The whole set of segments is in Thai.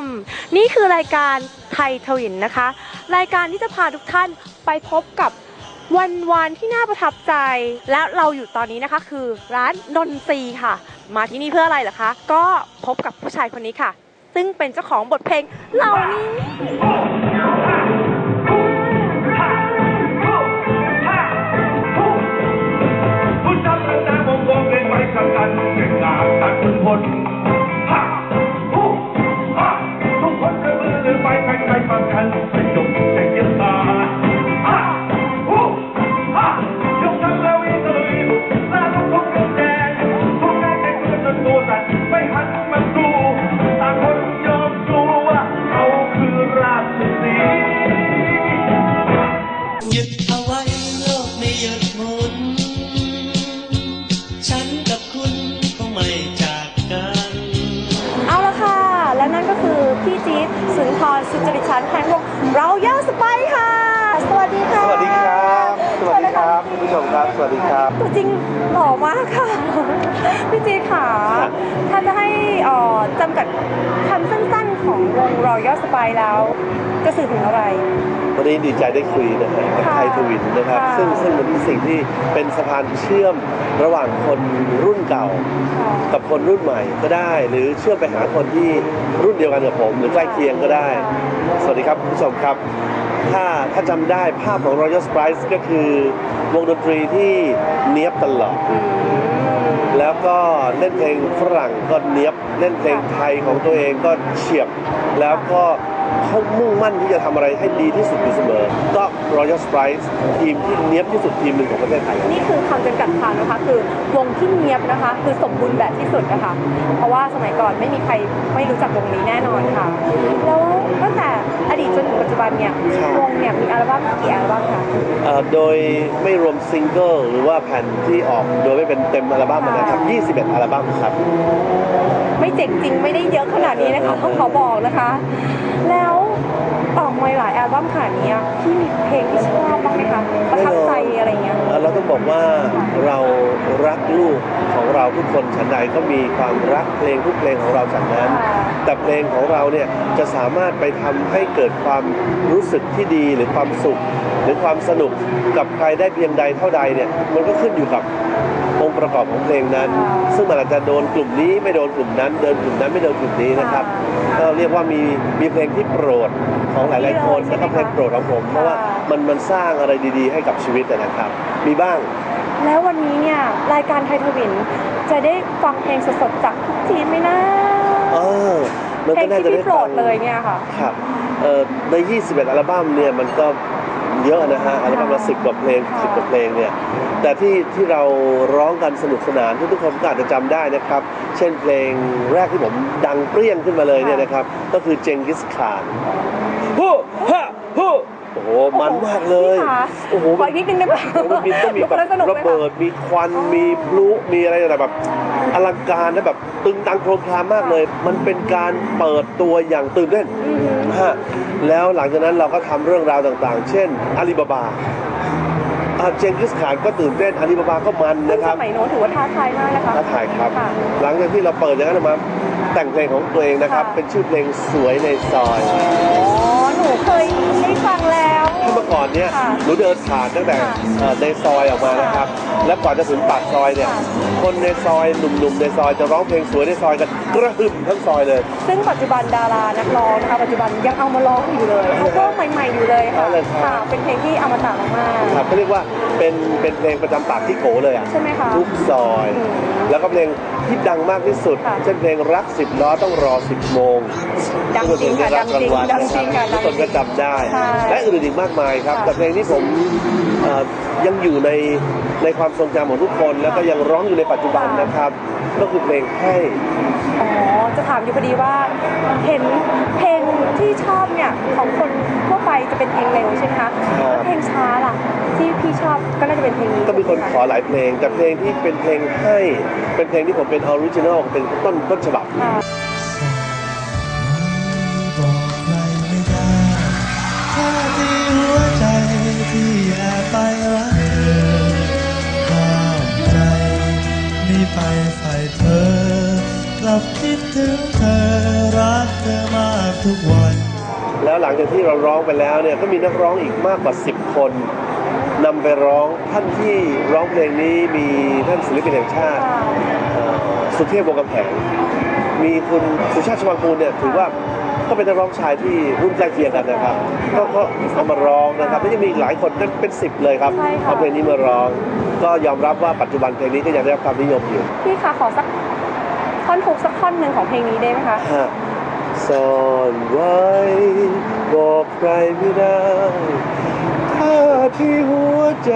ม นี่คือรายการไทยทวินนะคะ รายการที่จะพาทุกท่านไปพบกับวันวานที่น่าประทับใจ และเราอยู่ตอนนี้นะคะคือร้านนนทรีค่ะ มาที่นี่เพื่ออะไรเหรอคะ ก็พบกับผู้ชายคนนี้ค่ะ ซึ่งเป็นเจ้าของบทเพลงเหล่านี้ สุนทรสุจริตชันแห่งวงเราย่าสไปร์ค่ะ สวัสดีค่ะสวัสดีครับ สวัสดีครับคุณผู้ชมครับ สวัสดีครับตัวจริงหล่อมากค่ะ พี่จี๊ดค่ะครับถ้าจะให้เอ่อจำกัดคำสั้นๆ ของวงเราย่าสไปร์แล้ว จะสื่อถึงอะไร วันนี้ดีใจได้คุยนะฮะกับค่ะไทยทวินนะครับค่ะซึ่งซึ่งมันเป็นสิ่งที่เป็นสะพานเชื่อมระหว่างคนรุ่นเก่าค่ะกับคนรุ่นใหม่ก็ได้ หรือเชื่อมไปหาคนที่รุ่นเดียวกันกับผม หรือใกล้เคียงก็ได้ สวัสดีครับคุณผู้ชมครับ ถ้าถ้าจำได้ภาพของ Royal Sprite ก็คือวงดนตรีที่เนี้ยบตลอด แล้วก็เล่นเพลงฝรั่งก็เนี้ยบ เล่นเพลงไทยของตัวเองก็เฉียบ แล้วก็ เขามุ่งมั่นที่จะทำอะไรให้ดีที่สุดอยู่เสมอก็ Royal Sprite ทีมที่เนี้ยบที่สุดทีมหนึ่งของประเทศไทย นี่คือคำจำกัดความนะคะ คือวงที่เนียบนะคะ คือสมบูรณ์แบบที่สุดนะคะ เพราะว่าสมัยก่อนไม่มีใครไม่รู้จักวงนี้แน่นอนค่ะ แล้วตั้งแต่อดีตจนถึงปัจจุบันเนี่ยครับวงเนี่ยมีอัลบั้มกี่อัลบั้มคะเอ่อโดยไม่รวมซิงเกิลหรือว่าแผ่นที่ออกโดยไม่เป็นเต็มอัลบั้มนะครับ21 อัลบั้มครับ ไม่เจ๋งจริงไม่ได้เยอะขนาดนี้นะคะต้องขอบอกนะคะ แล้วออกมาหลายอัลบั้มขนาดนี้พี่มีเพลงที่ชอบบ้างไหมคะประทับใจอะไรเงี้ยเราต้องบอกว่าเรารักลูก ของเราทุกคนฉันใดก็มีความรักเพลงทุกเพลงของเราฉันนั้นค่ะแต่เพลงของเราเนี่ยจะสามารถไปทำให้เกิดความรู้สึกที่ดีหรือความสุข หรือความสนุกกับใครได้เพียงใดเท่าใดเนี่ยมันก็ขึ้นอยู่กับองค์ประกอบของเพลงนั้น ซึ่งมันอาจจะโดนกลุ่มนี้ไม่โดนกลุ่มนั้น เดินกลุ่มนั้นไม่โดนกลุ่มนี้นะครับก็เรียกว่ามีมีเพลงที่โปรดของหลาย ๆ คนแล้วก็เพลงโปรดของผม เพราะว่ามันมันสร้างอะไรดี ๆ ให้กับชีวิตอะนะครับ มีบ้าง แล้ววันนี้เนี่ยรายการไทยทวิน จะได้ฟังเพลงสดๆจากทุกทีมไหมนะเออมันเพลก็งน่าที่จะได้พี่โปรฟัดงเลยเนี่ยค่ะ ครับเอ่อใน 21 อัลบั้มเนี่ยมันก็เยอะนะฮะอัลบั้มละสิบกว่าเพลงค่ะ สิบกว่าเพลงเนี่ยแต่ที่ที่เราร้องกันสนุกสนานทุกๆคนก็อาจจะจำได้นะครับ เช่นเพลงแรกที่ผมดังเปรี้ยงขึ้นมาเลยเนี่ยนะครับ ก็คือเจงกิสขานฮู้ฮะฮู้โอ้โหมันมากเลยพี่คะโอ้โหขออีกนิดนึงได้ไหมมันมีต้องมีแบบสนุกไหมระคะเบิดมีควันมีพลุมีอะไรแต่แบบอลังการและแบบตึงตังโครมครามมากเลย มันเป็นการเปิดตัวอย่างตื่นเต้นอือหือฮะแล้วหลังจากนั้นเราก็ทำเรื่องราวต่างๆ เช่นอาลีบาบาอ่าเจงกิสขานก็ตื่นเต้นอาลีบาบาก็มันซึ่งนะคสรับ มัยโน้นถือว่าท้าทายมากนะคะ ท้าทายครับะหลังจากที่เราเปิดอย่างนั้นออกมาแต่งเพลงของตัวเองนะครับ ค่ะ เป็นชื่อเพลงสวยในซอยอ๋อห นูเคยได้ฟังแล้ว ก่อนเนี่ยค่ะหนูเดินผ่านตั้งแต่ค่ะเอ่อในซอยออกมานะครับ และกว่าจะถึงปากซอยเนี่ยค่ะ คนในซอยหนุ่มๆในซอยจะร้องเพลงสวยในซอยกันกระหึ่มทั้งซอยเลยซึ่งปัจจุบันดารานักร้องนะคะปัจจุบันยังเอามาร้องอยู่เลยเขาก็ใหม่ๆอยู่เลยค่ะเอาเลยครับค่ะ เป็นเพลงที่อมตะมากครับเขาเรียกว่าเป็นเป็นเพลงประจำปากที่โกเลยอะใช่ไหมคะทุกซอย อืมแล้วก็เพลงที่ดังมากที่สุด ค่ะ เช่นเพลงรักสิบล้อต้องรอสิบโมง ดังจริงค่ะทุกนได้รับดังจริงาวัลดังจริงค่ะทุกคนก็จำได้ ใช่ และอื่นอีกมากมายครับค่ะแต่เพลงที่ผมเอ่อยังอยู่ในในความทรงจำของทุกคน แล้วก็ยังร้องอยู่ในปัจจุบันค่ะนะครับ ก็คือเพลงให้อ๋อจะถามอยู่พอดีว่าเห็นเพลงที่ชอบเนี่ยของคนทั่วไปจะเป็นเพลงเร็วใช่ไหมคะแล้วเพลงช้าล่ะที่พี่ชอบก็น่าจะเป็นเพลงนี้ก็มีคนขอหลายเพลงแต่เพลงที่เป็นเพลงให้เป็นเพลงที่ผมเป็นออริจินอลเป็นต้นต้นฉบับ เธอกลับคิดถึงเธอรักเธอมากทุกวัน แล้วหลังจากที่เราร้องไปแล้วเนี่ยก็มีนักร้องอีกมากกว่า 10 คนนำไปร้องท่านที่ร้องเพลงนี้มีท่านศิลปินแห่งชาติเอ่อสุเทพวงศ์กำแหงมีคุณสุชาติชวังกูลเนี่ยถือว่า ก็เป็นนักร้องชายที่รุ่นใกล้เคียงกันนะครับก็ก็เอามาร้องนะครับแล้วยังมีอีกหลายคนนั่นเป็นสิบเลยครับใช่ค่ะ เอาเพลงนี้มาร้อง ก็ยอมรับว่าปัจจุบันเพลงนี้ก็ยังได้รับความนิยมอยู่พี่คะขอสักท่อนทุกสักท่อนหนึ่งของเพลงนี้ได้ไหมคะ ฮะซ่อนไว้บอกใครไม่ได้ถ้าที่หัวใจ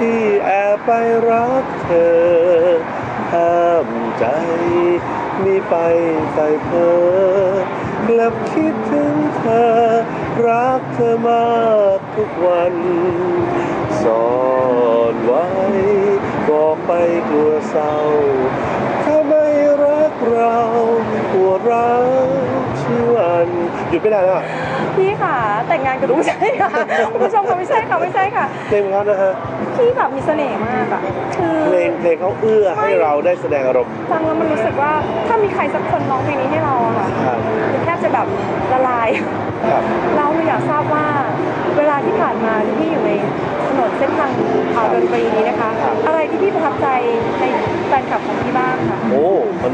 ที่แอบไปรักเธอห้าม ใจมีไปใส่เพอกลับคิดถึงเธอ รักเธอมากทุกวันซ่อนไว้บอกไปกลัวเศร้า ถ้าไม่รักเราปวดร้าวชีวัน หยุดไม่ได้แล้ว พี่ค่ะแต่งงานกับลูกใช่ค่ะคุณผู้ชมค่ะไม่ใช่ค่ะไม่ใช่ค่ะ เพลงเขานะฮะพี่แบบมีเสน่ห์มากอะคือเพลงเพลงเขาเอื้อให้เราได้แสดงอารมณ์ฟังแล้วมันรู้สึกว่าถ้ามีใครสักคนร้องเพลงนี้ให้เราอะค่ะครับคือแทบจะแบบละลาย ครับเราเลยอยากทราบว่า เวลาที่ผ่านมาที่พี่อยู่ในถนนเส้นทางเอาดนตรีนี้นะคะ อะไรที่พี่ประทับใจในแฟนคลับของพี่บ้างค่ะ โอ้ มัน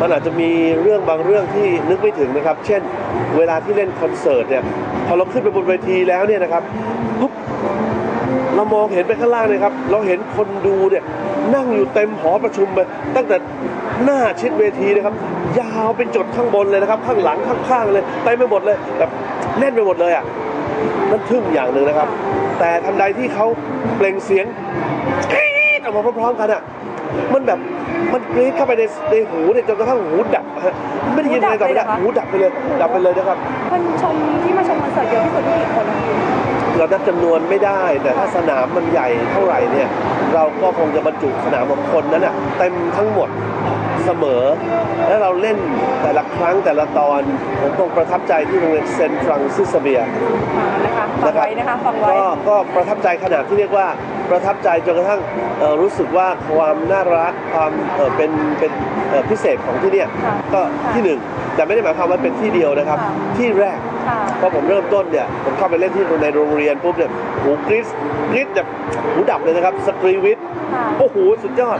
มันอาจจะมีเรื่องบางเรื่องที่นึกไม่ถึงนะครับ เช่น เวลาที่เล่นคอนเสิร์ตเนี่ยพอเราขึ้นไปบนเวทีแล้วเนี่ยนะครับปุ๊บเรามองเห็นไปข้างล่างเลยครับ เราเห็นคนดูเนี่ยนั่งอยู่เต็มหอประชุมไปตั้งแต่หน้าชิดเวทีนะครับ ยาวเป็นจดข้างบนเลยนะครับ ข้างหลังข้างๆเลยเต็มไปหมดเลยแบบแน่นไปหมดเลยอะนั่นทึ่งอย่างหนึ่งนะครับ แต่ทันใดที่เขาเปล่งเสียงกรี๊ดออกมาพร้อมๆกันอะมันแบบ มันกรี๊ดเข้าไปในในหูเนี่ยจนกระทั่งหูดับอะฮะไม่ได้ยินอะไรต่อไปแล้วหูดับไปเลยดับไปเลยนะครับ คนชมที่มาชมคอนเสิร์ตเยอะที่สุดที่กี่คนนะคะเรานับจำนวนไม่ได้ แต่ถ้าสนามมันใหญ่เท่าไหร่เนี่ย เราก็คงจะบรรจุสนามของคนนั้นอะเต็มทั้งหมด เสมอ แล้วเราเล่นแต่ละครั้งแต่ละตอน ผมคงประทับใจที่โรงเรียนเซนต์ฟรังซิสเบียอ่านะคะฟังไว้นะคะฟังไว้ก็ก็ประทับใจขนาดที่เรียกว่าประทับใจจนกระทั่งเอ่อรู้สึกว่าความน่ารักความเอ่อเป็นเป็นเอ่อพิเศษของที่เนี่ยค่ะก็ค่ะที่หนึ่งแต่ไม่ได้หมายความว่าเป็นที่เดียวนะครับค่ะที่แรกค่ะพอผมเริ่มต้นเนี่ยผมเข้าไปเล่นที่ในโรงเรียนปุ๊บเนี่ยหูกรี๊ดกรี๊ดแบบหูดับเลยนะครับสตรีวิทย์ค่ะ โอ้โหสุดยอด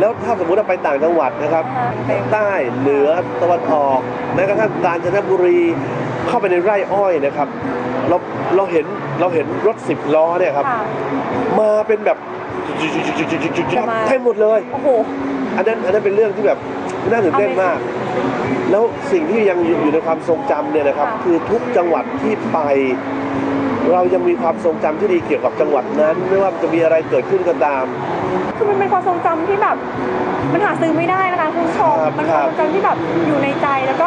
แล้วถ้าสมมุติว่าไปต่างจังหวัดนะครับค่ะใต้เหนือตะวันออกแม้กระทั่งกาญจนบุรีเข้าไปในไร่อ้อยนะครับ เราเราเห็นเราเห็นรถสิบล้อเนี่ยครับค่ะมาเป็นแบบจะมาเต็มหมดเลยโอ้โหอันนั้นอันนั้นเป็นเรื่องที่แบบน่าตื่นเต้นมาก แล้วสิ่งที่ยังอยู่อยู่ในความทรงจำเนี่ยนะครับค่ะคือทุกจังหวัดที่ไป เรายังมีความทรงจำที่ดีเกี่ยวกับจังหวัดนั้น ไม่ว่าจะมีอะไรเกิดขึ้นก็ตาม คือมันเป็นความทรงจำที่แบบ มันหาซื้อไม่ได้นะคะคุณผู้ชมครับมันเป็นความทรงจำที่แบบอยู่ในใจแล้วก็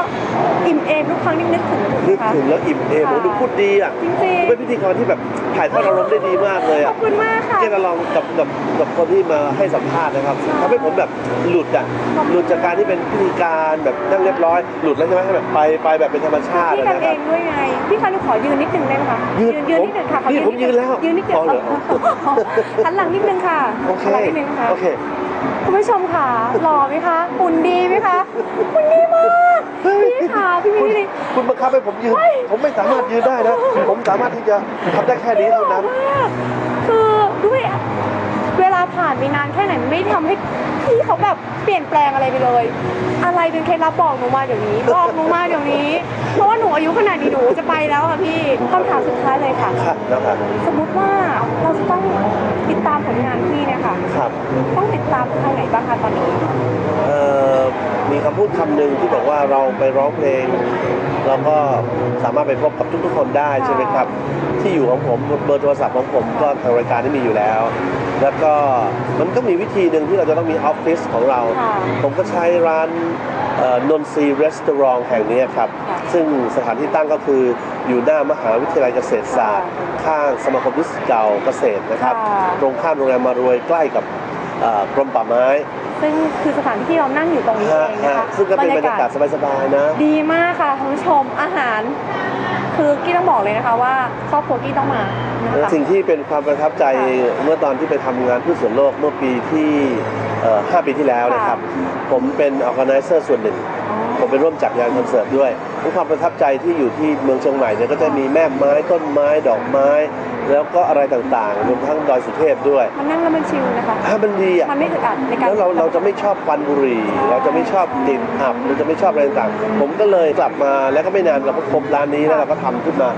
อิ่มเอมทุกครั้งที่นึกถึงถูกไหมนึกคะถึงแล้วอิ่มเอมค่ะโอ้ดูพูดดีอะจริงๆเป็นพิธีกรที่แบบถ่ายทอดอารมณ์ได้ดีมากเลยขอะอบคุณมากค่ะเที่ยงลองกับกับกับคนที่มาให้สัมภาษณ์นะครับใช่ทำให้ผมแบบหลุดอะขอบคุณ หลุดจากการที่เป็นพิธีการแบบนั่งเรียบร้อย หลุดแล้วใช่ไหมให้แบบไปไปแบบเป็นธรรมชาติพี่อะกันนะเอครับ งด้วยไง พี่คะหนูขอยืนนิดนึงได้ไหมคะยืนยืนนิดนึงค่ะขอนี่ผมยืนแล้วยืนนิดเดียวอ๋อเหรอ หันหลังนิดนึงค่ะ โอเคหันหลังนิดนึงนะคะโอเค คุณผู้ชมค่ะหล่อไหมคะหุ่นดีไหมคะหุ่นดีมากพี่ค่ะพี่คุณมินิคุณบังคับให้ผมยืน ผมไม่สามารถยืนได้นะ ผมสามารถที่จะทำได้แค่นี้เท่านั้น คือด้วย เวลาผ่านไปนานแค่ไหนมันไม่ทำให้พี่เขาแบบเปลี่ยนแปลงอะไรไปเลย อะไรเป็นเคล็ดลับบอกหนูมาเดี๋ยวนี้ บอกหนูมาเดี๋ยวนี้ เพราะว่าหนูอายุขนาดนี้หนูจะไปแล้วค่ะพี่คำถามสุดท้ายเลยค่ะค่ะแล้วค่ะสมมุติว่าเราจะต้องติดตามผลงานพี่เนี่ยค่ะ ครับ ต้องติดตามทางไหนบ้างคะตอนนี้ เอ่อมีคำพูดคำหนึ่งที่บอกว่าเราไปร้องเพลงเราก็สามารถไปพบกับทุกๆคนได้ใช่ไหมครับ ที่อยู่ของผมเบอร์โทรศัพท์ของผมก็ทางรายการที่มีอยู่แล้ว แล้วก็มันก็มีวิธีหนึ่งที่เราจะต้องมีออฟฟิศของเรา ค่ะผมก็ใช้ร้านเอ่อนนทรีรีสตอรองแห่งนี้ครับ ค่ะ ซึ่งสถานที่ตั้งก็คืออยู่หน้ามหาวิทยาลัยเกษตรศาสตร์ ข้างสมาคมวิศวเก่าเกษตรนะครับค่ะตรงข้ามโรงแรมมารวยใกล้กับเอ่อกรมป่าไม้ซึ่งคือสถานที่ที่เรานั่งอยู่ตรงนี้เองนะฮะคะซึ่งก็เป็นบรรยากาศสบายๆนะ ดีมากค่ะคุณผู้ชมอาหาร คือกี้ต้องบอกเลยนะคะว่าครอบครัวกี้ต้องมานะคะ สิ่งที่เป็นความประทับใจค่ะเมื่อตอนที่ไปทำงานเพื่อส่วนโลกเมื่อปีที่เอ่อ5ปีที่แล้วนะครับ ผมเป็น organizer ส่วนหนึ่ง ผมไปร่วมจัดงานคอนเสิร์ตด้วยความประทับใจที่อยู่ที่เมืองเชียงใหม่เนี่ยก็จะมีแม่ไม้ต้นไม้ดอกไม้ แล้วก็อะไรต่างๆรวมทั้งดอยสุเทพด้วย มันนั่งแล้วมันชิลนะคะถ้ามันดีอะมันไม่อึดอัดในการแล้วเราเราจะไม่ชอบควันบุหรี่ เราจะไม่ชอบกลิ่นอับเราจะไม่ชอบอะไรต่างๆ ผมก็เลยกลับมาแล้วก็ไม่นานเราก็พบร้านนี้แล้วเราก็ทำขึ้นมา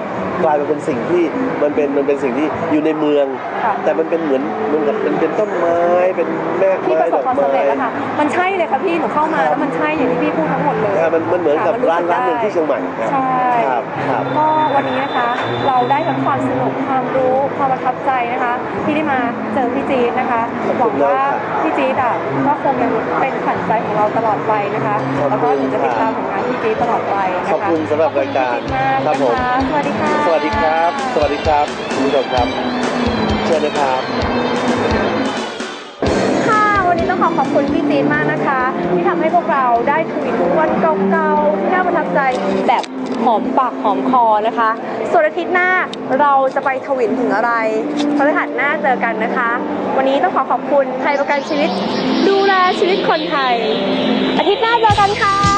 กลายมาเป็นสิ่งที่มันเป็นมันเป็นสิ่งที่อยู่ในเมืองค่ะแต่มันเป็นเหมือนเหมันกับเป็นเป็นต้นไม้เป็นแม่พี่ไม้ประสดบอกความไม้สำเร็จแล้วค่ะมันใช่เลยค่ะพี่หนูเข้ามาแล้วมันใช่อย่างที่พี่พูดทั้งหมดเลยอ่ามันมันเหมือนกับค่ะร้านร้านหนึ่งที่เชียงใหม่ครับใช่ครับครับก็วันนี้นะคะเราได้ทั้งความสนุกความรู้ความประทับใจนะคะ ที่ได้มาเจอพี่จี๊ดนะคะหวังว่าพี่จี๊ดอะก็คงยังเป็นขวัญใจของเราตลอดไปนะคะแล้วก็หนูจะติดตามผลงานพี่จี๊ดตลอดไปนะคะขอบคุณสำหรับรายการขอบคุณพี่จี๊ดมากครับผมนะคะสวัสดีค่ะสวัสดีครับ สวัสดีครับคุณผู้ชมครับเชิญนะครับค่ะวันนี้ต้องขอขอบคุณพี่จี๊ดมากนะคะ ที่ทำให้พวกเราได้ทวินวันเก่าๆที่น่าประทับใจแบบ หอมปากหอมคอนะคะ ส่วนอาทิตย์หน้าเราจะไปทวินถึงอะไรพฤหัสหน้าเจอกันนะคะ วันนี้ต้องขอขอบคุณไทยประกันชีวิต ดูแลชีวิตคนไทย อาทิตย์หน้าเจอกันค่ะ